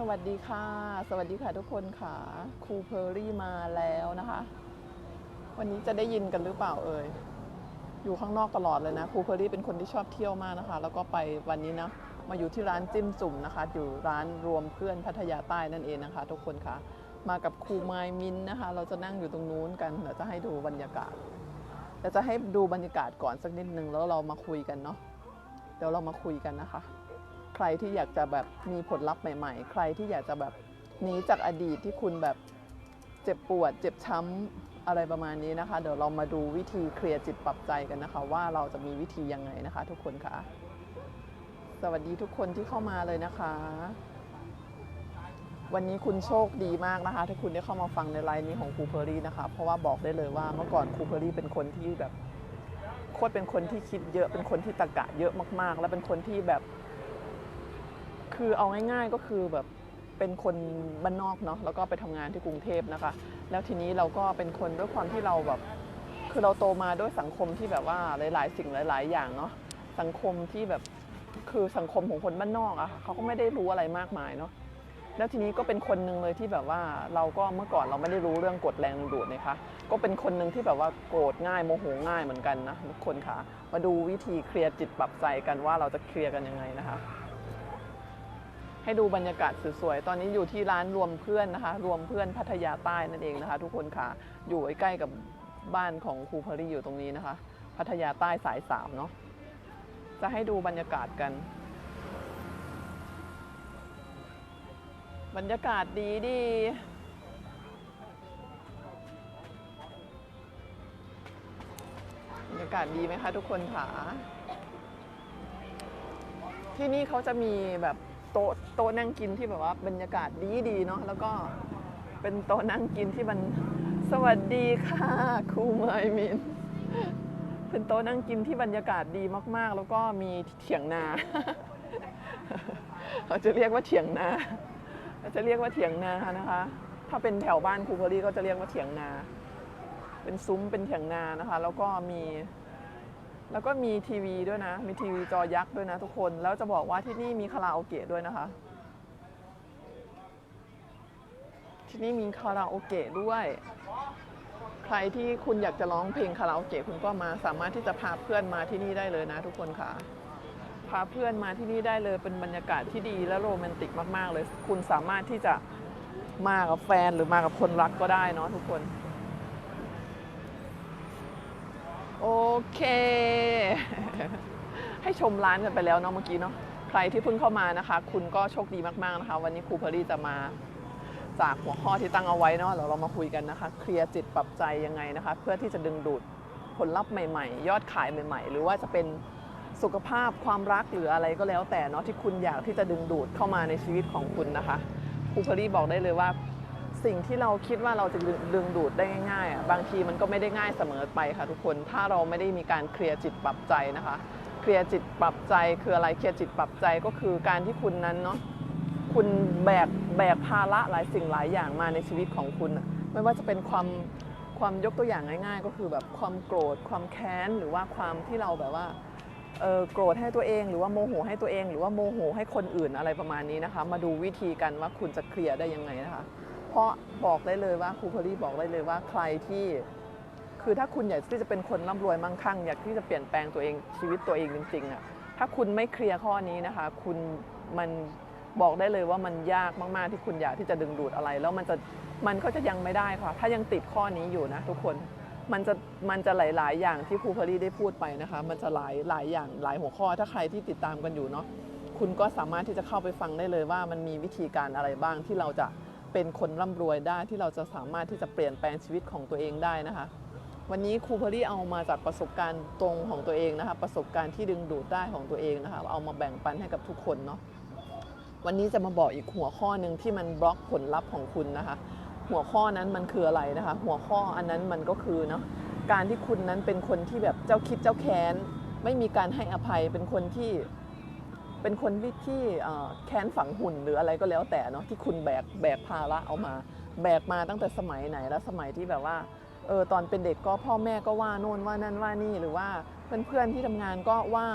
สวัสดีค่ะ สวัสดีค่ะทุกคนค่ะครูเพอร์รี่มาแล้วนะคะ วันนี้จะได้ยินกันหรือเปล่าเอ่ยอยู่ข้างนอกตลอดเลยนะครูเพอร์รี่เป็นคนที่ชอบเที่ยวมากนะคะ แล้วก็ไปวันนี้นะมาอยู่ที่ร้านจิ้มจุ่มนะคะ อยู่ร้านรวมเพื่อนพัทยาใต้นั่นเองนะคะ ทุกคนค่ะ มากับครูไมมินนะคะ เราจะนั่งอยู่ตรงนู้นกันเดี๋ยวจะให้ดูบรรยากาศเดี๋ยวจะให้ดูบรรยากาศก่อนสักนิดนึงแล้วเรามาคุยกันเนาะเดี๋ยวเรามาคุยกันนะคะ ใครที่อยากจะแบบมีผลลัพธ์ใหม่ ๆ ใครที่อยากจะแบบหนีจากอดีตที่คุณแบบเจ็บปวด เจ็บช้ำอะไรประมาณนี้นะคะ เดี๋ยวเรามาดูวิธีเคลียร์จิตปรับใจกันนะคะ ว่าเราจะมีวิธียังไงนะคะ ทุกคนคะสวัสดีทุกคนที่เข้ามาเลยนะคะ วันนี้คุณโชคดีมากนะคะ ที่คุณได้เข้ามาฟังในไลน์นี้ของครูเพอรี่นะคะ เพราะว่าบอกได้เลยว่าเมื่อก่อนครูเพอรี่เป็นคนที่แบบโคตรเป็นคนที่คิดเยอะเป็นคนที่ตะกะเยอะมากๆ และเป็นคนที่แบบ คือเอาง่ายๆก็คือแบบเป็นคนบ้านนอกเนาะแล้วก็ไปทำงานที่กรุงเทพนะคะ แล้วทีนี้เราก็เป็นคนด้วยความที่เราแบบ คือเราโตมาด้วยสังคมที่แบบว่าหลาย ๆ สิ่งหลาย ๆ อย่างเนาะสังคมที่แบบคือสังคมของคนบ้านนอกอะค่ะเขาก็ไม่ได้รู้อะไรมากมายเนาะแล้วทีนี้ก็เป็นคนหนึ่งเลยที่แบบว่าเราก็เมื่อก่อนเราไม่ได้รู้เรื่องกฎแรงดึงดูดนะคะก็เป็นคนหนึ่งที่แบบว่าโกรธง่ายโมโหง่ายเหมือนกันนะทุกคนค่ะ มาดูวิธีเคลียร์จิตปรับใจกันว่าเราจะเคลียร์กันยังไงนะคะ ให้ดูบรรยากาศสวยๆ ตอนนี้อยู่ที่ร้านรวมเพื่อนนะคะ รวมเพื่อนพัทยาใต้นั่นเองนะคะ ทุกคนค่ะ อยู่ใกล้กับบ้านของครูพอรี่อยู่ตรงนี้นะคะ พัทยาใต้สายสามเนาะ จะให้ดูบรรยากาศกัน บรรยากาศดีดีบรรยากาศดีไหมคะทุกคนค่ะ ที่นี่เขาจะมีแบบ โต๊ะโต๊ะนั่งกินที่แบบว่าบรรยากาศดีดีเนาะแล้วก็เป็นโต๊ะนั่งกินที่มันสวัสดีค่ะครูเมยมินเป็นโต๊ะนั่งกินที่บรรยากาศดีมาก ๆ แล้วก็มีเถียงนาเขาจะเรียกว่าเถียงนาเขาจะเรียกว่าเถียงนานะคะ ถ้าเป็นแถวบ้านครูพอลีก็จะเรียกว่าเถียงนา เป็นซุ้มเป็นเถียงนานะคะ แล้วก็มี แล้วก็มีทีวีด้วยนะ มีทีวีจอยักษ์ด้วยนะทุกคน แล้วจะบอกว่าที่นี่มีคาราโอเกะด้วยนะคะ ที่นี่มีคาราโอเกะด้วย ใครที่คุณอยากจะร้องเพลงคาราโอเกะคุณก็มาสามารถที่จะพาเพื่อนมาที่นี่ได้เลยนะ ทุกคนค่ะ พาเพื่อนมาที่นี่ได้เลยเป็นบรรยากาศที่ดีและโรแมนติกมาก ๆ เลย คุณสามารถที่จะมากับแฟนหรือมากับคนรักก็ได้เนาะทุกคน โอเค ให้ชมร้านกันไปแล้วเนาะเมื่อกี้เนาะใครที่เพิ่งเข้ามานะคะ คุณก็โชคดีมากๆนะคะ วันนี้ครูเพอรี่จะมาจากหัวข้อที่ตั้งเอาไว้เนาะเดี๋ยวเรามาคุยกันนะคะ เคลียร์จิตปรับใจยังไงนะคะ เพื่อที่จะดึงดูดผลลัพธ์ใหม่ๆ ยอดขายใหม่ ๆ หรือว่าจะเป็นสุขภาพความรักหรืออะไรก็แล้วแต่เนาะที่คุณอยากที่จะดึงดูดเข้ามาในชีวิตของคุณนะคะครูเพอรี่บอกได้เลยว่า สิ่งที่เราคิดว่าเราจะดึงดูดได้ง่ายๆ บางทีมันก็ไม่ได้ง่ายเสมอไปค่ะทุกคน ถ้าเราไม่ได้มีการเคลียร์จิตปรับใจนะคะ เคลียร์จิตปรับใจคืออะไร เคลียร์จิตปรับใจก็คือการที่คุณนั้นเนาะ คุณแบกแบกภาระหลายสิ่งหลายอย่างมาในชีวิตของคุณ ไม่ว่าจะเป็นความความยกตัวอย่างง่าย ๆ ก็คือแบบความโกรธ ความแค้น หรือว่าความที่เราแบบว่าเออโกรธให้ตัวเองหรือว่าโมโหให้ตัวเอง หรือว่าโมโหให้คนอื่นอะไรประมาณนี้นะคะ มาดูวิธีกันว่าคุณจะเคลียร์ได้ยังไงนะคะ เพราะบอกได้เลยว่าครูพอลี่บอกได้เลยว่าใครที่คือถ้าคุณอยากที่จะเป็นคนร่ำรวยมั่งคั่ง อยากที่จะเปลี่ยนแปลงตัวเองชีวิตตัวเองจริงๆอะถ้าคุณไม่เคลียร์ข้อนี้นะคะ คุณมันบอกได้เลยว่ามันยากมากๆที่คุณอยากที่จะดึงดูดอะไร แล้วมันจะมันก็จะยังไม่ได้ค่ะ ถ้ายังติดข้อนี้อยู่นะทุกคนมันจะมันจะหลาย ๆ อย่างที่ครูพอลี่ได้พูดไปนะคะ มันจะหลายหลายอย่างหลายหัวข้อ ถ้าใครที่ติดตามกันอยู่เนาะคุณก็สามารถที่จะเข้าไปฟังได้เลยว่ามันมีวิธีการอะไรบ้างที่เราจะ เป็นคนร่ำรวยได้ที่เราจะสามารถที่จะเปลี่ยนแปลงชีวิตของตัวเองได้นะคะ วันนี้ครูพอลี่เอามาจากประสบการณ์ตรงของตัวเองนะคะ ประสบการณ์ที่ดึงดูดได้ของตัวเองนะคะ เอามาแบ่งปันให้กับทุกคนเนาะวันนี้จะมาบอกอีกหัวข้อหนึ่งที่มันบล็อกผลลัพธ์ของคุณนะคะ หัวข้อนั้นมันคืออะไรนะคะ หัวข้ออันนั้นมันก็คือเนาะการที่คุณนั้นเป็นคนที่แบบเจ้าคิดเจ้าแค้นไม่มีการให้อภัยเป็นคนที่ เป็นคนที่ที่แค้นฝังหุ่นหรืออะไรก็แล้วแต่เนาะที่คุณแบกแบกภาระเอามา แบกมาตั้งแต่สมัยไหนแล้วสมัยที่แบบว่าเออตอนเป็นเด็กก็พ่อแม่ก็ว่าโน่นว่านั่นว่านี่หรือว่าเพื่อนๆที่ทำงานก็ว่า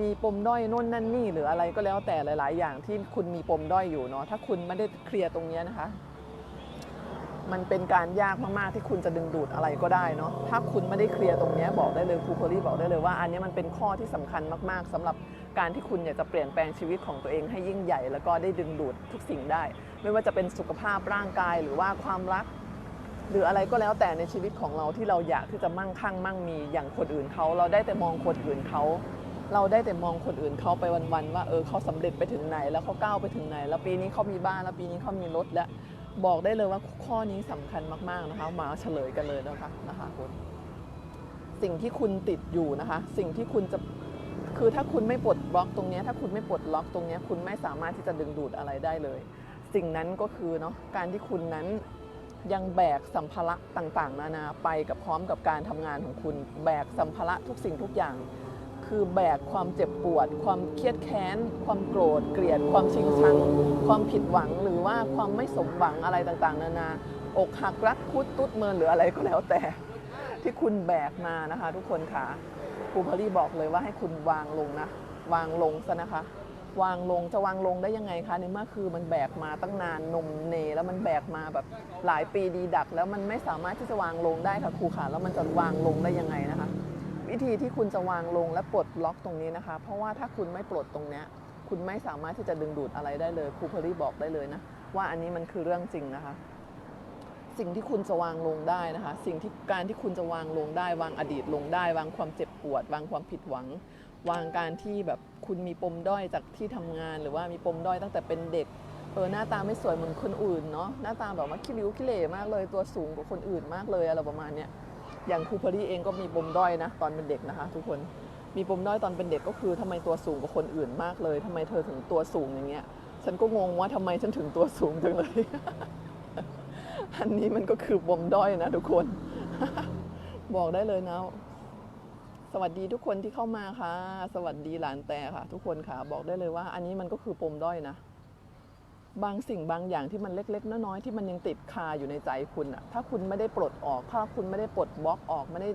มีปมด้อยโน่นนั่นนี่หรืออะไรก็แล้วแต่หลาย ๆ อย่างที่คุณมีปมด้อยอยู่เนาะถ้าคุณไม่ได้เคลียร์ตรงเนี้ยนะคะ มันเป็นการยากมาก ๆ ที่คุณจะดึงดูดอะไรก็ได้เนาะถ้าคุณไม่ได้เคลียร์ตรงนี้บอกได้เลยครูโพลี่บอกได้เลยว่า อันนี้มันเป็นข้อที่สำคัญมาก ๆสำหรับการที่คุณอยากจะเปลี่ยนแปลงชีวิตของตัวเองให้ยิ่งใหญ่ แล้วก็ได้ดึงดูดทุกสิ่งได้ ไม่ว่าจะเป็นสุขภาพร่างกายหรือว่าความรัก หรืออะไรก็แล้วแต่ในชีวิตของเราที่เราอยากที่จะมั่งคั่งมั่งมีอย่างคนอื่นเขาเราได้แต่มองคนอื่นเขาเราได้แต่มองคนอื่นเขาไปวันๆว่าเออเขาสำเร็จไปถึงไหน แล้วเขาก้าวไปถึงไหน แล้วปีนี้เขามีบ้านแล้วปีนี้เขามีรถแล้ว บอกได้เลยว่าข้อนี้สำคัญมาก ๆนะคะ มาเฉลยกันเลยนะคะนะคะคุณสิ่งที่คุณติดอยู่นะคะ สิ่งที่คุณจะคือถ้าคุณไม่ปลดบล็อกตรงนี้ถ้าคุณไม่ปลดล็อกตรงนี้คุณไม่สามารถที่จะดึงดูดอะไรได้เลย สิ่งนั้นก็คือเนาะการที่คุณนั้นยังแบกสัมภาระต่างๆ นานาไปกับพร้อมกับการทำงานของคุณ แบกสัมภาระทุกสิ่งทุกอย่าง คือแบกความเจ็บปวด ความเครียดแค้น ความโกรธเกลียด ความชิงชัง ความผิดหวังหรือว่าความไม่สมหวังอะไรต่างๆ นานา อกหักรักคุดตุ๊ดเมินหรืออะไรก็แล้วแต่ ที่คุณแบกมานะคะ ทุกคนค่ะครูพลี่บอกเลยว่าให้คุณวางลงนะ วางลงซะนะคะ วางลงจะวางลงได้ยังไงคะในเมื่อคือมันแบกมาตั้งนานนมเน แล้วมันแบกมาแบบหลายปีดีดัก แล้วมันไม่สามารถที่จะวางลงได้ค่ะครูค่ะแล้วมันจะวางลงได้ยังไงนะคะ วิธีที่คุณจะวางลงและปลดล็อกตรงนี้นะคะ เพราะว่าถ้าคุณไม่ปลดตรงเนี้ยคุณไม่สามารถที่จะดึงดูดอะไรได้เลยครูเพอรี่บอกได้เลยนะ ว่าอันนี้มันคือเรื่องจริงนะคะ สิ่งที่คุณจะวางลงได้นะคะ สิ่งที่การที่คุณจะวางลงได้ วางอดีตลงได้ วางความเจ็บปวด วางความผิดหวัง วางการที่แบบคุณมีปมด้อยจากที่ทำงาน หรือว่ามีปมด้อยตั้งแต่เป็นเด็กเออหน้าตาไม่สวยเหมือนคนอื่นเนาะหน้าตาแบบว่าขี้ริ้วขี้เหร่มากเลยตัวสูงกว่าคนอื่นมากเลยอะไรประมาณเนี้ย อย่างครูเพอรี่เองก็มีปมด้อยนะตอนเป็นเด็กนะคะทุกคนมีปมด้อยตอนเป็นเด็กก็คือทำไมตัวสูงกว่าคนอื่นมากเลยทำไมเธอถึงตัวสูงอย่างเงี้ยฉันก็งงว่าทำไมฉันถึงตัวสูงจังเลย อันนี้มันก็คือปมด้อยนะทุกคน บอกได้เลยนะสวัสดีทุกคนที่เข้ามาค่ะ สวัสดีหลานแต่ค่ะ ทุกคนค่ะ บอกได้เลยว่า อันนี้มันก็คือปมด้อยนะ บางสิ่งบางอย่างที่มันเล็ก ๆ น้อยๆที่มันยังติดคาอยู่ในใจคุณอะถ้าคุณไม่ได้ปลดออก ถ้าคุณไม่ได้ปลดบล็อกออกไม่ได้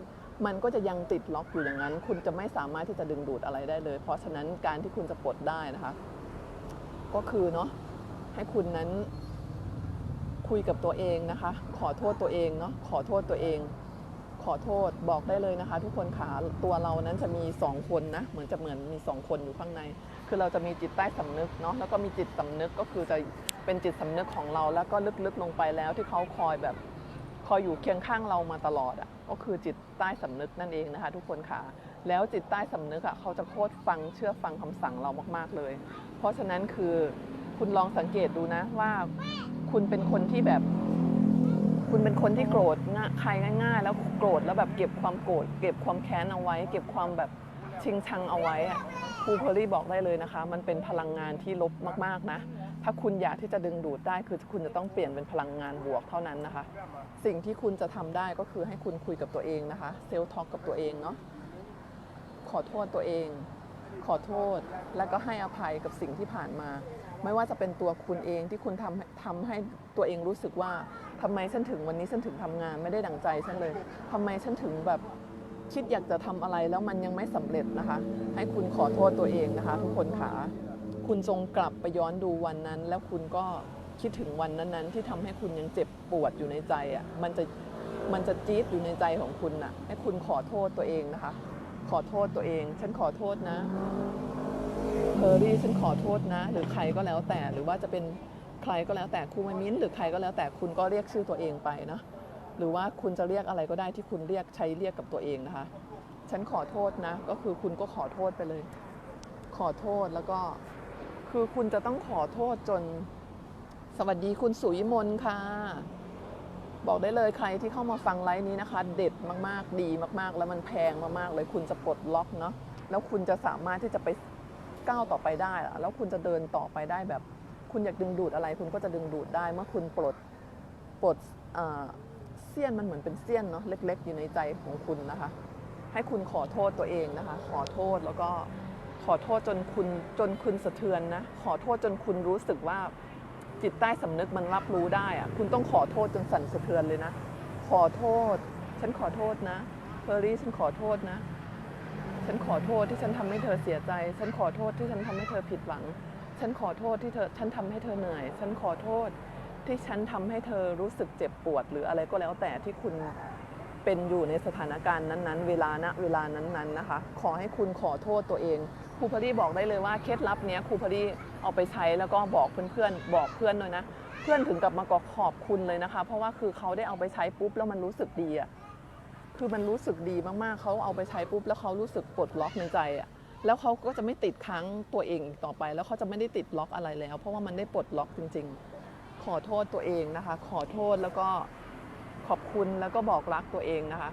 มันก็จะยังติดล็อกอยู่อย่างนั้น คุณจะไม่สามารถที่จะดึงดูดอะไรได้เลย เพราะฉะนั้นการที่คุณจะปลดได้นะคะ ก็คือเนาะให้คุณนั้นคุยกับตัวเองนะคะ ขอโทษตัวเองเนาะขอโทษตัวเอง ขอโทษบอกได้เลยนะคะ ทุกคนขาตัวเรานั้นจะมีสองคนนะ เหมือนจะเหมือนมีสองคนอยู่ข้างใน คือเราจะมีจิตใต้สำนึกเนาะแล้วก็มีจิตสำนึกก็คือจะเป็นจิตสำนึกของเราแล้วก็ลึกๆลงไปแล้วที่เขาคอยแบบคอยอยู่เคียงข้างเรามาตลอดอะ่ะก็คือจิตใต้สำนึกนั่นเองนะคะ ทุกคนค่ะ แล้วจิตใต้สำนึกอะ่ะเขาจะโคตรฟังเชื่อฟังคำสั่งเรามากๆเลย เพราะฉะนั้นคือคุณลองสังเกตดูนะว่า คุณเป็นคนที่แบบ คุณเป็นคนที่โกรธง่ายใครง่ายๆ แล้วโกรธแล้วแบบเก็บความโกรธเก็บความแค้นเอาไว้ เก็บความแบบชิงชังเอาไว้อะครูเพอรี่บอกได้เลยนะคะ มันเป็นพลังงานที่ลบมากๆนะ ถ้าคุณอยากที่จะดึงดูดได้คือคุณจะต้องเปลี่ยนเป็นพลังงานบวกเท่านั้นนะคะ สิ่งที่คุณจะทำได้ก็คือให้คุณคุยกับตัวเองนะคะเซลท็อกกับตัวเองเนาะขอโทษตัวเอง ขอโทษแล้วก็ให้อภัยกับสิ่งที่ผ่านมา ไม่ว่าจะเป็นตัวคุณเองที่คุณทำทำให้ตัวเองรู้สึกว่าทำไมฉันถึงวันนี้ฉันถึงทำงานไม่ได้ดังใจฉันเลยทำไมฉันถึงแบบคิดอยากจะทำอะไรแล้วมันยังไม่สำเร็จนะคะ ให้คุณขอโทษตัวเองนะคะ ทุกคนขาคุณจงกลับไปย้อนดูวันนั้น แล้วคุณก็คิดถึงวันนั้นๆ ที่ทำให้คุณยังเจ็บปวดอยู่ในใจอะมันจะมันจะจี๊ดอยู่ในใจของคุณน่ะ ให้คุณขอโทษตัวเองนะคะ ขอโทษตัวเอง ฉันขอโทษนะ เพอรี่ฉันขอโทษนะ หรือใครก็แล้วแต่หรือว่าจะเป็นใครก็แล้วแต่ครูมามิ้นหรือใครก็แล้วแต่คุณก็เรียกชื่อตัวเองไปนะหรือว่าคุณจะเรียกอะไรก็ได้ที่คุณเรียกใช้เรียกกับตัวเองนะคะ ฉันขอโทษนะ ก็คือคุณก็ขอโทษไปเลย ขอโทษแล้วก็คือคุณจะต้องขอโทษจนสวัสดีคุณสุยมนค่ะ บอกได้เลยใครที่เข้ามาฟังไลฟ์นี้นะคะ เด็ดมากๆดีมากๆ แล้วมันแพงมากๆเลยคุณจะปลดล็อกเนาะแล้วคุณจะสามารถที่จะไป ก้าวต่อไปได้อะแล้วคุณจะเดินต่อไปได้แบบ คุณอยากดึงดูดอะไร คุณก็จะดึงดูดได้ เมื่อคุณปลดปลดเสี้ยนมันเหมือนเป็นเสี้ยนเนาะเล็ก ๆ อยู่ในใจของคุณนะคะ ให้คุณขอโทษตัวเองนะคะ ขอโทษแล้วก็ขอโทษจนคุณจนคุณสะเทือนนะขอโทษจนคุณรู้สึกว่าจิตใต้สำนึกมันรับรู้ได้อะคุณต้องขอโทษจนสั่นสะเทือนเลยนะ ขอโทษ ฉันขอโทษนะเพอรี่ฉันขอโทษนะ ฉันขอโทษที่ฉันทำให้เธอเสียใจ ฉันขอโทษที่ฉันทำให้เธอผิดหวัง ฉันขอโทษที่เธอ ฉันทำให้เธอเหนื่อย ฉันขอโทษที่ฉันทำให้เธอรู้สึกเจ็บปวด หรืออะไรก็แล้วแต่ที่คุณเป็นอยู่ในสถานการณ์นั้นๆ เวลาณเวลานั้นๆนะคะ ขอให้คุณขอโทษตัวเอง ครูพอดีบอกได้เลยว่าเคล็ดลับเนี้ยครูพอดีเอาไปใช้แล้วก็บอกเพื่อนๆ บอกเพื่อนเลยนะ เพื่อนถึงกับมากอขอบคุณเลยนะคะ เพราะว่าคือเขาได้เอาไปใช้ปุ๊บแล้วมันรู้สึกดีอะ คือมันรู้สึกดีมากๆ เขาเอาไปใช้ปุ๊บแล้วเขารู้สึกปลดล็อกในใจอะแล้วเขาก็จะไม่ติดค้างตัวเองอีกต่อไป แล้วเขาจะไม่ได้ติดล็อกอะไรแล้ว เพราะว่ามันได้ปลดล็อกจริง ๆ ขอโทษตัวเองนะคะ ขอโทษแล้วก็ขอบคุณแล้วก็บอกรักตัวเองนะคะ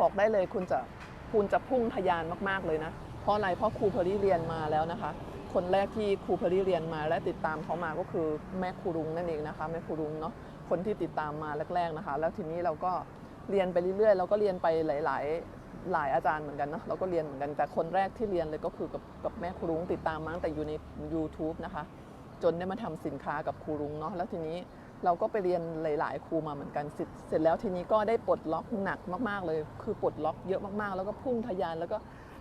บอกได้เลยคุณจะคุณจะพุ่งทะยานมากๆเลยนะ เพราะอะไรเพราะครูเพอรี่เรียนมาแล้วนะคะ คนแรกที่ครูเพอรี่เรียนมาและติดตามเขามาก็คือแม่ครูรุงนั่นเองนะคะแม่ครูรุงเนาะคนที่ติดตามมาแรกๆนะคะ แล้วทีนี้เราก็ เรียนไปเรื่อยๆ เราก็เรียนไปหลาย ๆ หลายอาจารย์เหมือนกันเนาะเราก็เรียนเหมือนกันแต่คนแรกที่เรียนเลยก็คือกับกับแม่ครูรุ้งติดตามมาตั้งแต่อยู่ใน YouTube นะคะ จนได้มาทำสินค้ากับครูรุ้งเนาะแล้วทีนี้เราก็ไปเรียนหลาย ๆ ครูมาเหมือนกันเสร็จแล้วทีนี้ก็ได้ปลดล็อกหนักมากๆเลย คือปลดล็อกเยอะมากๆ แล้วก็พุ่งทะยานแล้วก็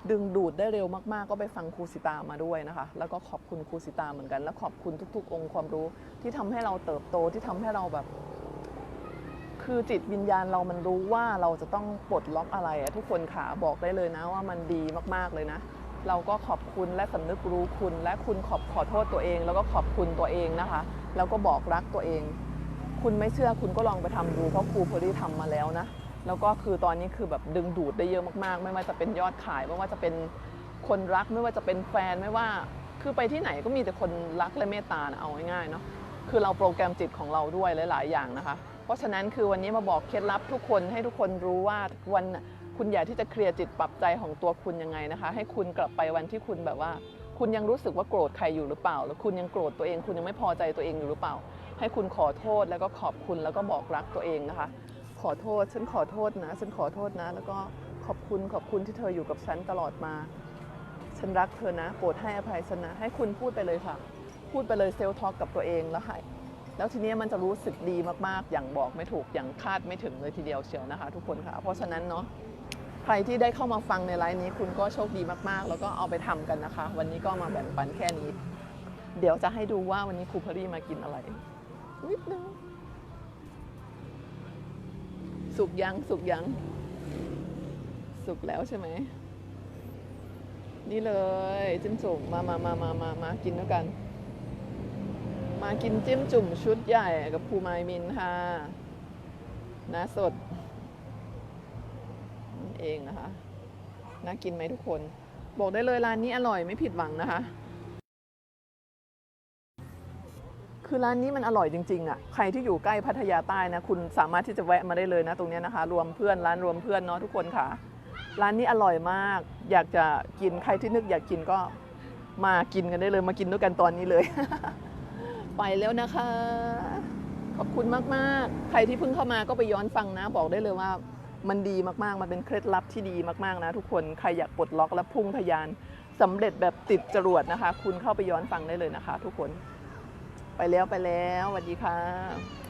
ดึงดูดได้เร็วมากๆ ก็ไปฟังครูสิตามาด้วยนะคะ แล้วก็ขอบคุณครูสิตาเหมือนกัน แล้วขอบคุณทุก ๆ องค์ความรู้ที่ทำให้เราเติบโตที่ทำให้เราแบบ คือจิตวิญญาณเรามันรู้ว่าเราจะต้องปลดล็อกอะไรอะทุกคนขาบอกได้เลยนะว่ามันดีมากๆเลยนะ เราก็ขอบคุณและสำนึกรู้คุณ และคุณขอบขอโทษตัวเอง แล้วก็ขอบคุณตัวเองนะคะ แล้วก็บอกรักตัวเอง คุณไม่เชื่อคุณก็ลองไปทำดูเพราะครูพอดีทำมาแล้วนะ แล้วก็คือตอนนี้คือแบบดึงดูดได้เยอะมากๆ ไม่ว่าจะเป็นยอดขายไม่ว่าจะเป็นคนรักไม่ว่าจะเป็นแฟนไม่ว่าคือไปที่ไหนก็มีแต่คนรักและเมตตานะเอาง่ายๆเนาะคือเราโปรแกรมจิตของเราด้วยหลาย ๆ อย่างนะคะ เพราะฉะนั้นคือวันนี้มาบอกเคล็ดลับทุกคนให้ทุกคนรู้ว่าวันคุณอยากที่จะเคลียร์จิตปรับใจของตัวคุณยังไงนะคะ ให้คุณกลับไปวันที่คุณแบบว่า คุณยังรู้สึกว่าโกรธใครอยู่หรือเปล่า หรือคุณยังโกรธตัวเอง คุณยังไม่พอใจตัวเองอยู่หรือเปล่า ให้คุณขอโทษแล้วก็ขอบคุณแล้วก็บอกรักตัวเองนะคะ ขอโทษฉันขอโทษนะฉันขอโทษนะ แล้วก็ขอบคุณขอบคุณที่เธออยู่กับฉันตลอดมา ฉันรักเธอนะโปรดให้อภัยฉันนะให้คุณพูดไปเลยค่ะ พูดไปเลยเซลล์ทอล์กกับตัวเองแล้วให้ แล้วทีนี้มันจะรู้สึกดีมากๆ อย่างบอกไม่ถูก อย่างคาดไม่ถึงเลยทีเดียวเชียวนะคะ ทุกคนค่ะ เพราะฉะนั้นเนาะ ใครที่ได้เข้ามาฟังในไลฟ์นี้คุณก็โชคดีมากๆ แล้วก็เอาไปทำกันนะคะ วันนี้ก็มาแบ่งปันแค่นี้ เดี๋ยวจะให้ดูว่าวันนี้ครูพอรี่มากินอะไร นิดนึง สุกยัง สุกยัง สุกแล้วใช่ไหม นี่เลยจิ้มจุ่มมามามามามามากินด้วยกัน มากินจิ้มจุ่มชุดใหญ่กับภูไมายมินค่ะนะสดนี่เองนะคะ น่ากินไหมทุกคน บอกได้เลยร้านนี้อร่อยไม่ผิดหวังนะคะ คือร้านนี้มันอร่อยจริงๆอะ ใครที่อยู่ใกล้พัทยาใต้นะ คุณสามารถที่จะแวะมาได้เลยนะ ตรงนี้นะคะ รวมเพื่อนร้านรวมเพื่อนเนาะทุกคนค่ะ ร้านนี้อร่อยมาก อยากจะกินใครที่นึกอยากกินก็มากินกันได้เลย มากินด้วยกันตอนนี้เลย ไปแล้วนะคะ ขอบคุณมากๆ ใครที่เพิ่งเข้ามาก็ไปย้อนฟังนะ บอกได้เลยว่ามันดีมากๆ มันเป็นเคล็ดลับที่ดีมากๆนะทุกคน ใครอยากปลดล็อกและพุ่งทะยานสำเร็จแบบติดจรวดนะคะ คุณเข้าไปย้อนฟังได้เลยนะคะ ทุกคน ไปแล้วไปแล้วสวัสดีค่ะ